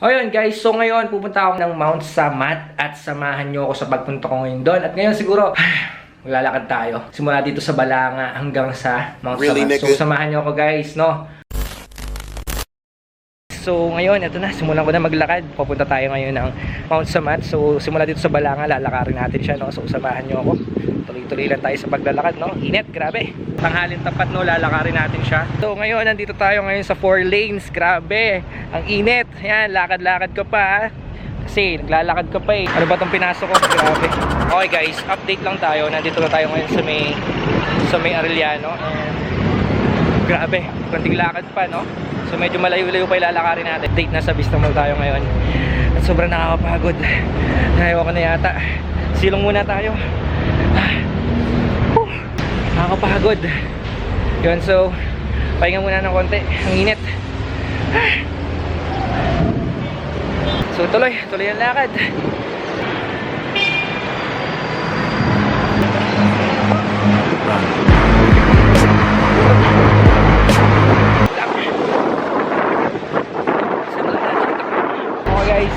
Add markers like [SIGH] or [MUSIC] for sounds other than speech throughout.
O yun guys, so ngayon pupunta ako ng Mount Samat at samahan nyo ako sa pagpunta ko ngayon doon. At ngayon siguro, [SIGHS] maglalakad tayo. Simula dito sa Balanga hanggang sa Mount Really, Samat. So nigga? samahan nyo ako guys, no? So ngayon, ito na, simulan ko na maglakad. Papunta tayo ngayon ng Mount Samat. So simula dito sa Balanga, lalakarin natin siya, no? So samahan nyo ako. Tuloy-tuloy lang tayo sa paglalakad, no? Init, grabe. Tanghalin tapat, no? Lalakarin natin siya. So ngayon, nandito tayo ngayon sa 4 lanes. Grabe. Ang init. Yan, lakad-lakad ka pa, ha? Kasi naglalakad ka pa eh. Ano ba itong pinasok ko? Grabe. Okay guys, update lang tayo. Nandito na tayo ngayon sa may sa may Arellano. Grabe, konting lakad pa, no? So medyo malayo-layo pa ilalakarin natin. Date na sa Vista Mall tayo ngayon. At sobrang nakakapagod. Ayaw ko na yata. Silong muna tayo. Whew. Nakakapagod. Yun, so pahinga muna ng konti. Ang init. So tuloy, tuloy ang lakad.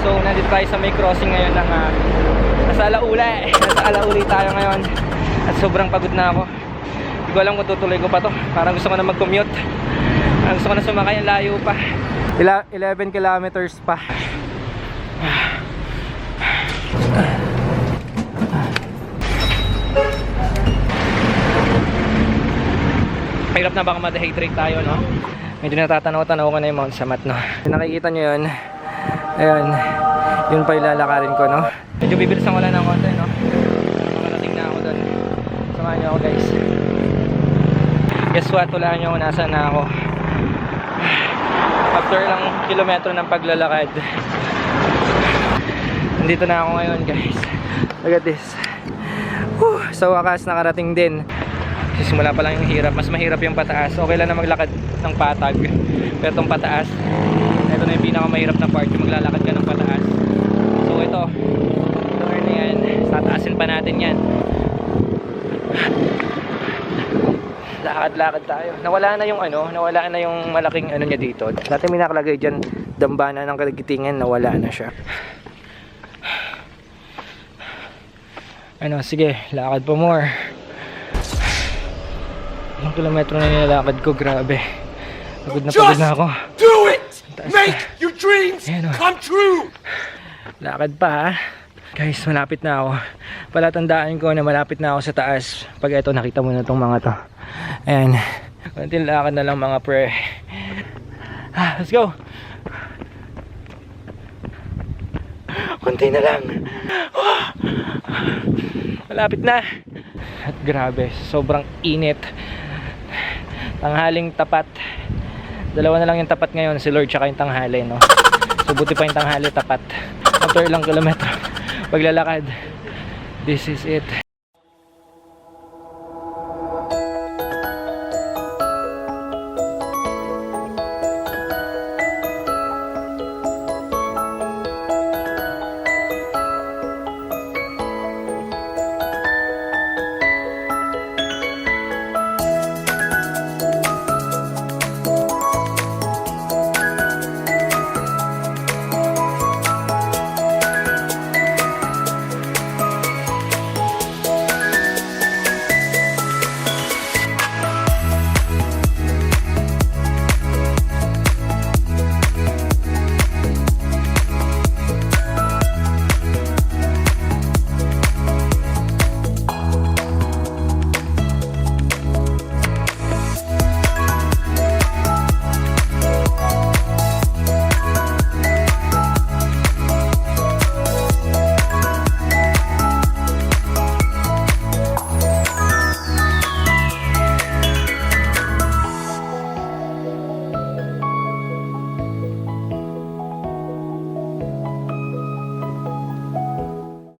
So nandito tayo sa may crossing ngayon ng ah, nasa Alaula eh. [LAUGHS] Nasa Alaula tayo ngayon. At sobrang pagod na ako. Hindi ko alam kung tutuloy ko pa to. Parang gusto ko na mag-commute. Parang gusto ko na sumakay ang layo pa. Ila 11 kilometers pa. Hirap na baka ma-dehydrate tayo, no? Medyo natatanaw-tanaw ko na yung Mount Samat, no? Nakikita nyo yun. Ayun. Yun pa ilalakarin ko, no? Medyo bibilisan ko lang ng konti, no? Makarating na ako doon. Samahan nyo ako, guys. Guess what? Wala nyo kung nasaan na ako. After lang kilometro ng paglalakad. Nandito na ako ngayon, guys. Look at this. Whew, sa wakas, nakarating din. Sisimula pa lang yung hirap. Mas mahirap yung pataas. Okay lang na maglakad ng patag. Pero itong pataas, pinakamahirap na part. Yung maglalakad ka ng pataas. So ito, turn na yan. Tataasin pa natin yan. Lakad-lakad tayo. Nawala na yung ano, nawala na yung malaking ano niya dito. Dati may nakalagay dyan, dambana ng kaligitingan, nawala na siya. Ano, sige, lakad pa more. Ilang kilometro na nilalakad ko, grabe. Pagod na pagod na ako. Do it! Make dreams Ayan, oh. come true! Lakad pa ha. Guys, malapit na ako. Palatandaan ko na malapit na ako sa taas. Pag ito, nakita mo na itong mga to. Ayan. Konting lakad na lang mga pre. Ah, let's go. Konti na lang. Ah. Malapit na. At grabe, sobrang init. Tanghaling tapat. Dalawa na lang yung tapat ngayon, si Lord tsaka yung tanghali, no? So buti pa yung tanghali tapat. After ilang kilometro, paglalakad. This is it.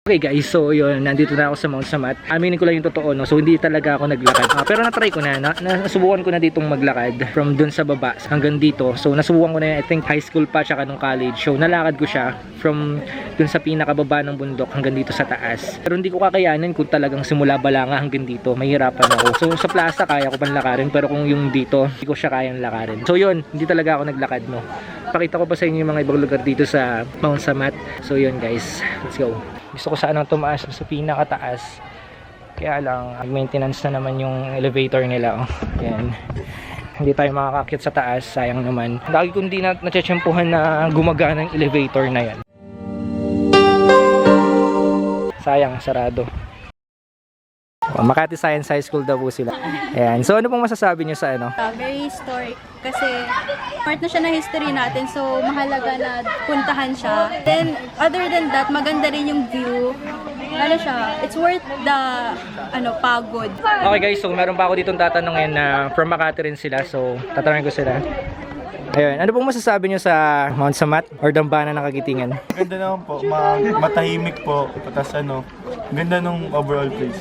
Okay guys, so yun, nandito na ako sa Mount Samat. Aminin ko lang yung totoo, no? So hindi talaga ako naglakad. Ah, pero na-try ko na, na, nasubukan ko na ditong maglakad from dun sa baba hanggang dito. So nasubukan ko na, I think high school pa tsaka nung college. So nalakad ko siya from dun sa pinakababa ng bundok hanggang dito sa taas. Pero hindi ko kakayanin kung talagang simula balanga hanggang dito. Mahirapan ako. So sa plaza kaya ko pang lakarin, pero kung yung dito, hindi ko siya kayang lakarin. So yun, hindi talaga ako naglakad, no? Pakita ko pa sa inyo yung mga ibang lugar dito sa Mount Samat. So yun guys, let's go. Gusto ko sanang tumaas sa pinakataas. Kaya lang, maintenance na naman yung elevator nila. Oh. Yan. Hindi tayo makakakyat sa taas, sayang naman. Lagi ko hindi na natsyempuhan na gumagana yung elevator na yan. Sayang, sarado. Oh, Makati Science High School daw po sila. Ayan. So ano pong masasabi niyo sa ano? Uh, very historic kasi part na siya ng history natin so mahalaga na puntahan siya. Then other than that, maganda rin yung view. Ano siya, it's worth the ano pagod. Okay guys, so meron pa ako ditong tatanungin na from Makati rin sila. So tatanungin ko sila. Ayun, ano pong masasabi niyo sa Mount Samat or Dambana ng Kagitingan? Ganda naman po, ma- matahimik po, tapos ano, ganda nung overall place.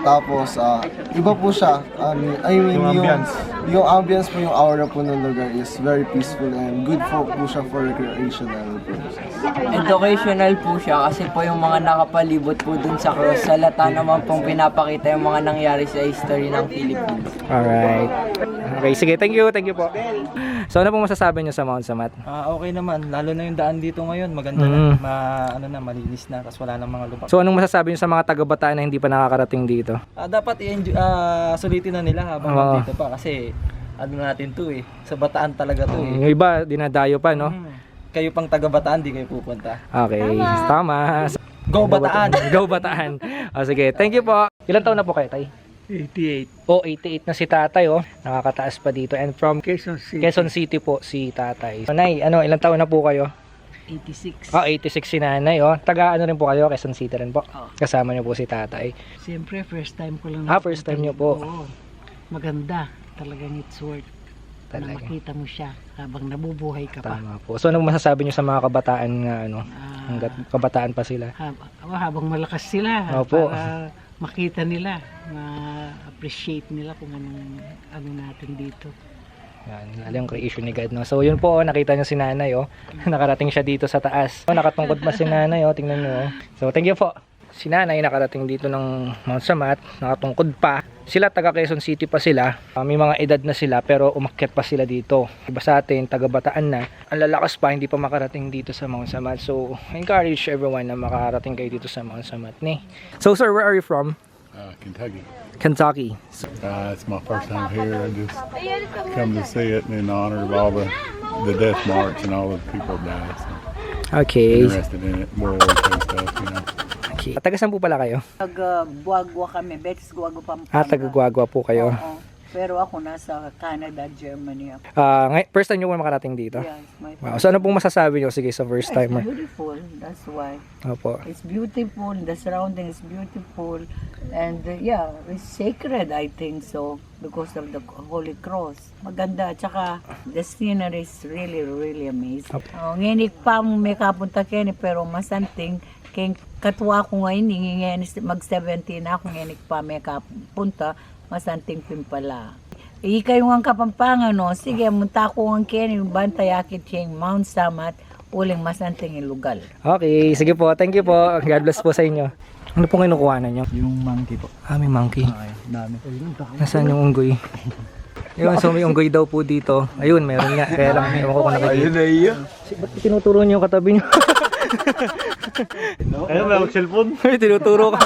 Tapos, ah, iba po siya. Um, I mean, Yung ambience. Yung ambience po, yung aura po ng lugar is very peaceful and good po po siya for recreational purposes. Educational po siya kasi po yung mga nakapalibot po dun sa cross. Sa lata naman pong pinapakita yung mga nangyari sa history ng Philippines. Alright. Okay, sige. Thank you. Thank you po. So, ano pong masasabi niyo sa Mount Samat? Ah, okay naman, lalo na yung daan dito ngayon, maganda Mm. na, ma, ano na, malinis na, tapos wala nang mga lupa. So, anong masasabi niyo sa mga taga-bataan na hindi pa nakakarating dito? Ah, dapat i-enjoy, ah, sulitin na nila habang Oo. nandito pa kasi ano natin to eh, sa bataan talaga to eh. Yung iba, dinadayo pa, no? Mm. Kayo pang taga-bataan, di kayo pupunta. Okay. Tama. Go Bataan! [LAUGHS] Go Bataan. O, sige. Thank you po. Ilan taon na po kayo, Tay? 88. O, 88 na si tatay, oh. Nakakataas pa dito. And from Quezon City. Quezon City po si tatay. So, Nay, ano, ilang taon na po kayo? 86. Ah, 86 si nanay, oh. Taga ano rin po kayo? Quezon City rin po. Oo. Kasama niyo po si tatay. Siyempre, first time ko lang. Ah, first time niyo po. Oo. Maganda. Talagang it's worth na Talaga. makita mo siya habang nabubuhay ka pa. Tama po. So, anong masasabi niyo sa mga kabataan nga, ano? Ah, Hanggat kabataan pa sila. hab- oh, habang malakas sila Opo. para makita nila, ma-appreciate nila kung anong ano natin dito. Yan, lalo yung creation ni God, no? So, yun po, oh, nakita niyo si nanay, oh. [LAUGHS] Nakarating siya dito sa taas. Oh, nakatungkod pa si nanay, oh. Tingnan niyo, oh. So, thank you po. Si nanay nakarating dito ng Mount Samat, nakatungkod pa. Sila taga Quezon City pa sila. Ah, may mga edad na sila pero umakyat pa sila dito. Iba sa atin, taga Bataan na. Ang lalakas pa, hindi pa makarating dito sa Mount Samat. So, I encourage everyone na makarating kayo dito sa Mount Samat, ni. So, sir, where are you from? uh, Kentucky. Kentucky. Uh, it's my first time here. I just come to see it in honor of all the the death march and all the people that died. So Okay. interested in it, World War II stuff, you know. Okay. Taga saan po pala kayo? Taga-Buagwa kami, Betis Guago Pampanga. Ah, taga Guagua po kayo. Oo. Pero ako nasa Canada, Germany ako. Ah, ngay- first time nyo po makarating dito? Yes, my Wow. So, ano pong masasabi nyo? Sige, sa first It's timer. beautiful, that's why. Opo. It's beautiful, the surrounding is beautiful. And uh, yeah, it's sacred, I think so, because of the Holy Cross. Maganda, tsaka the scenery is really, really amazing. Oh, nginik pa mo may kapunta kini, pero masanting, kay katwa ko ngayon, nginginis, mag-17 na ako, nginik pa may kapunta, masanting pimpala. Ika yung ang kapampangan, no? Sige, munta ko ang kini, bantay akit siyang Mount Samat, uling masanting ilugal. Okay, sige po. Thank you po. God bless po sa inyo. Ano pong kinukuhanan nyo? Yung monkey po. Ah, may monkey. Ay, dami. Nasaan yung unggoy? Ayun, so may unggoy daw po dito. Ayun, meron nga. Kaya lang, ewan ko kung nakikita. na iya. Si- Ba't tinuturo niyo yung katabi niyo? [LAUGHS] Ayun, may cellphone. Ay, [LAUGHS] tinuturo ka.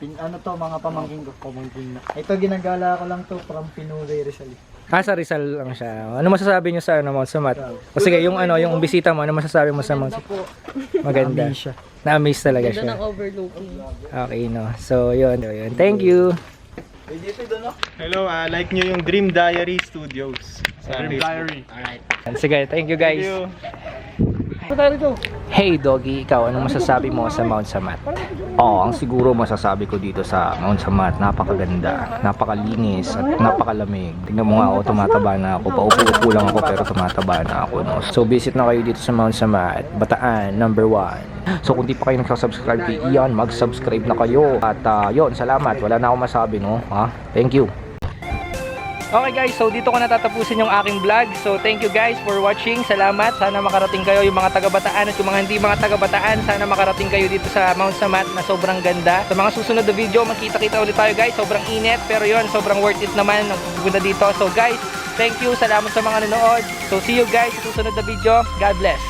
Pin, ano to, mga pamangking ko, pamangking na. Ito, ginagala ko lang to from Pinuri Rizal. Ah, sa Rizal lang siya. Ano masasabi niyo sa ano, Mount Samat? O sige, yung ano, yung bisita mo, ano masasabi mo sa Mount Maganda. siya. Na-amaze talaga siya. overlooking. Okay, no. So, yun, yun. Thank you. Hello, uh, like nyo yung Dream Diary Studios. Sa Dream Diary. Sige, thank you guys. Thank you. Hey Doggy, ikaw anong masasabi mo sa Mount Samat? Oh, ang siguro masasabi ko dito sa Mount Samat, napakaganda, napakalinis at napakalamig. Tingnan mo nga ako, tumataba na ako. Paupo-upo lang ako pero tumataba na ako. No? So visit na kayo dito sa Mount Samat, Bataan, number 1. So kung di pa kayo nagsasubscribe kay Ian, mag-subscribe na kayo. At uh, yon, salamat. Wala na akong masabi, no? Ha? Thank you. Okay guys, so dito ko natatapusin yung aking vlog. So thank you guys for watching. Salamat. Sana makarating kayo yung mga taga-Bataan at yung mga hindi mga taga-Bataan. Sana makarating kayo dito sa Mount Samat na sobrang ganda. Sa mga susunod na video, magkita-kita ulit tayo guys. Sobrang init pero yon sobrang worth it naman ang pupunta dito. So guys, thank you. Salamat sa mga nanood. So see you guys sa susunod na video. God bless.